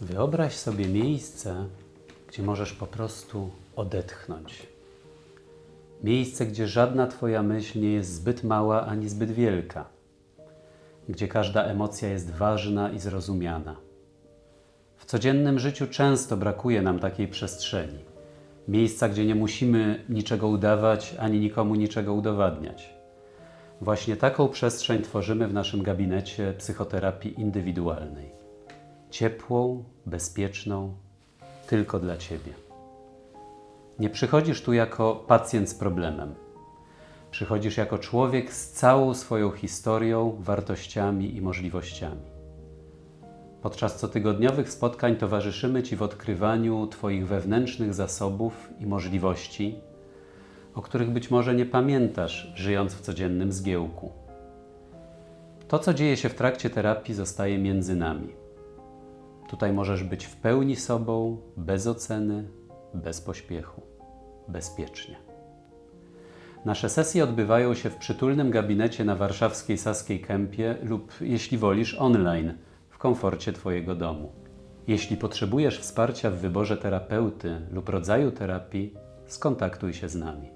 Wyobraź sobie miejsce, gdzie możesz po prostu odetchnąć. Miejsce, gdzie żadna Twoja myśl nie jest zbyt mała ani zbyt wielka, gdzie każda emocja jest ważna i zrozumiana. W codziennym życiu często brakuje nam takiej przestrzeni. Miejsca, gdzie nie musimy niczego udawać ani nikomu niczego udowadniać. Właśnie taką przestrzeń tworzymy w naszym gabinecie psychoterapii indywidualnej. Ciepłą, bezpieczną, tylko dla Ciebie. Nie przychodzisz tu jako pacjent z problemem. Przychodzisz jako człowiek z całą swoją historią, wartościami i możliwościami. Podczas cotygodniowych spotkań towarzyszymy Ci w odkrywaniu Twoich wewnętrznych zasobów i możliwości, o których być może nie pamiętasz, żyjąc w codziennym zgiełku. To, co dzieje się w trakcie terapii, zostaje między nami. Tutaj możesz być w pełni sobą, bez oceny, bez pośpiechu, bezpiecznie. Nasze sesje odbywają się w przytulnym gabinecie na warszawskiej Saskiej Kępie lub, jeśli wolisz, online, w komforcie Twojego domu. Jeśli potrzebujesz wsparcia w wyborze terapeuty lub rodzaju terapii, skontaktuj się z nami.